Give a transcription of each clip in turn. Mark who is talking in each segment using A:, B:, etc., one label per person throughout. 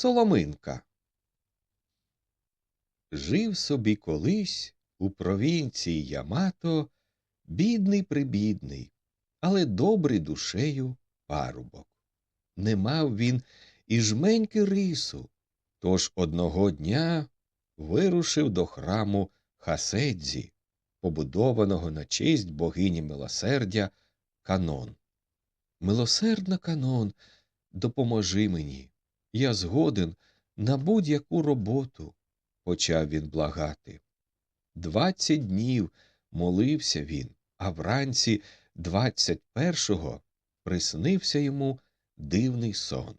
A: Соломинка. Жив собі колись у провінції Ямато бідний прибідний, але добрий душею парубок. Не мав він і жменьки рису, тож одного дня вирушив до храму Хаседзі, побудованого на честь богині милосердя Канон. Милосердна Канон, допоможи мені. Я згоден на будь-яку роботу, почав він благати. Двадцять днів молився він, а вранці двадцять першого приснився йому дивний сон.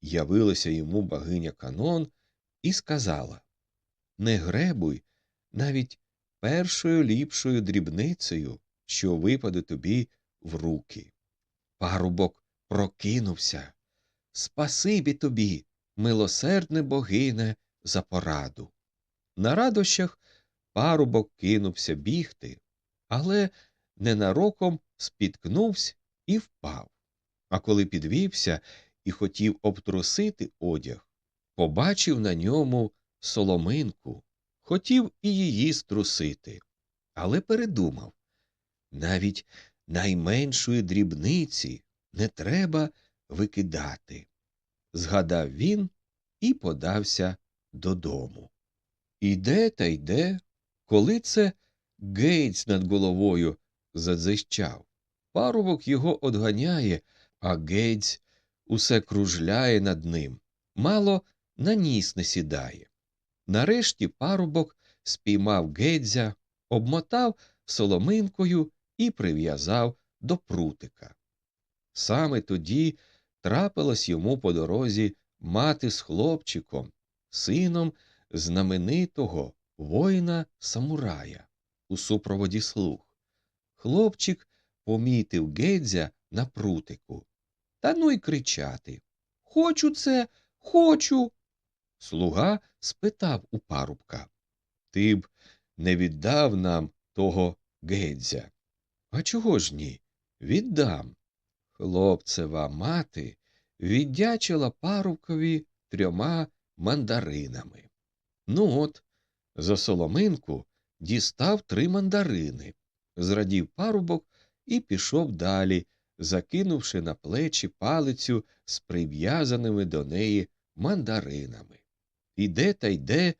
A: Явилася йому богиня Канон і сказала Не гребуй навіть першою ліпшою дрібницею, що випаде тобі в руки. Парубок прокинувся. Спасибі тобі, милосердне богине, за пораду. На радощах парубок кинувся бігти, але ненароком спіткнувся і впав. А коли підвівся і хотів обтрусити одяг, побачив на ньому соломинку, хотів і її струсити, але передумав навіть найменшої дрібниці не треба викидати. Згадав він і подався додому. Іде та йде, коли це Гейтс над головою задзищав. Парубок його одганяє, а Гейтс усе кружляє над ним, мало на ніс не сідає. Нарешті парубок спіймав Гейдзя, обмотав соломинкою і прив'язав до прутика. Саме тоді трапилась йому по дорозі мати з хлопчиком, сином знаменитого воїна самурая у супроводі слуг. Хлопчик помітив Гедзя на прутику. Та ну й кричати Хочу це, хочу. Слуга спитав у парубка Ти б не віддав нам того Гедзя. А чого ж ні? Віддам. Хлопцева мати віддячила парубкові трьома мандаринами. Ну от, за соломинку дістав три мандарини, зрадів парубок і пішов далі, закинувши на плечі палицю з прив'язаними до неї мандаринами. Іде та йде,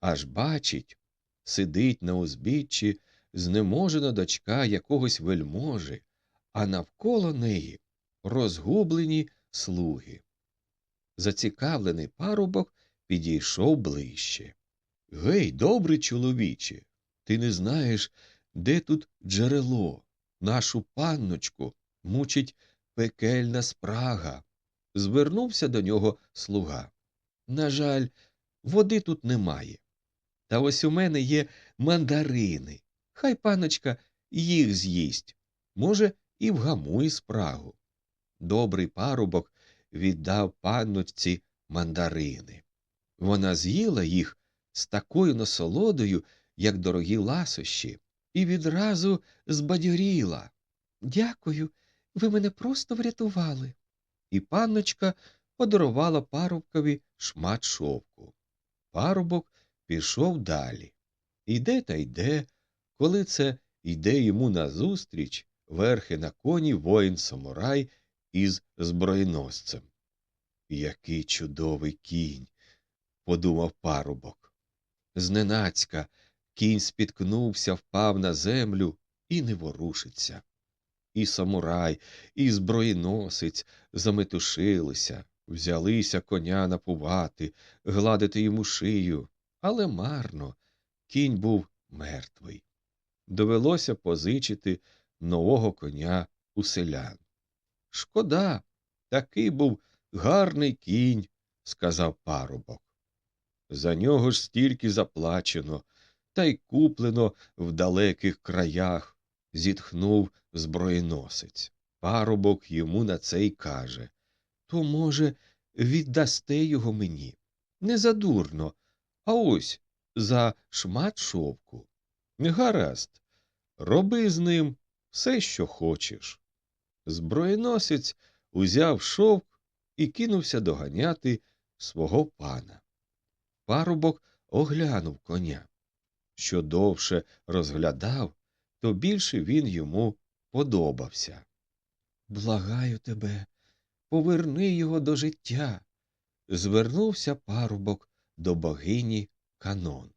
A: аж бачить, сидить на узбіччі знеможена дочка якогось вельможи, а навколо неї розгублені слуги. Зацікавлений парубок підійшов ближче. Гей, добрий чоловіче, ти не знаєш, де тут джерело, нашу панночку мучить пекельна спрага. Звернувся до нього слуга. На жаль, води тут немає. Та ось у мене є мандарини. Хай паночка їх з'їсть, може, і вгамує спрагу. Добрий парубок віддав панночці мандарини. Вона з'їла їх з такою насолодою, як дорогі ласощі, і відразу збадьоріла. Дякую, ви мене просто врятували. І панночка подарувала парубкові шмат шовку. Парубок пішов далі. Іде та йде, коли це йде йому назустріч верхи на коні воїн самурай із збройносцем. Який чудовий кінь, подумав парубок. Зненацька кінь спіткнувся, впав на землю і не ворушиться. І самурай, і зброєносець заметушилися, взялися коня напувати, гладити йому шию, але марно кінь був мертвий. Довелося позичити нового коня у селян. Шкода, такий був гарний кінь, сказав парубок. За нього ж стільки заплачено, та й куплено в далеких краях, зітхнув зброєносець. Парубок йому на це й каже То, може, віддасте його мені? Не задурно, а ось за шмат шовку. Гаразд, роби з ним все, що хочеш. Зброєносець узяв шовк і кинувся доганяти свого пана. Парубок оглянув коня. Що довше розглядав, то більше він йому подобався. Благаю тебе, поверни його до життя. Звернувся парубок до богині Канон.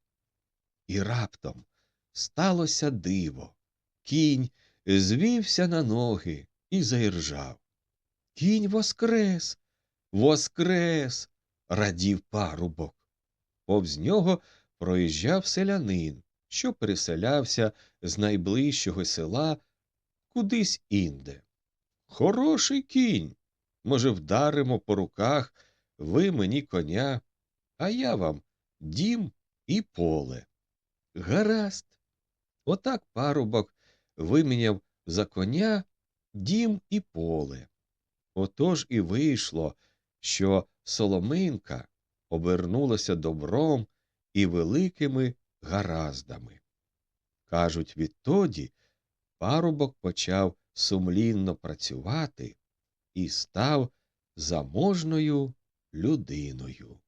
A: І раптом сталося диво. Кінь звівся на ноги і заіржав. Кінь воскрес, воскрес, радів парубок. Повз нього проїжджав селянин, що переселявся з найближчого села кудись інде. Хороший кінь. Може, вдаримо по руках, ви мені коня, а я вам дім і поле. Гаразд. Отак парубок виміняв за коня дім і поле. Отож і вийшло, що Соломинка обернулася добром і великими гараздами. Кажуть, відтоді парубок почав сумлінно працювати і став заможною людиною.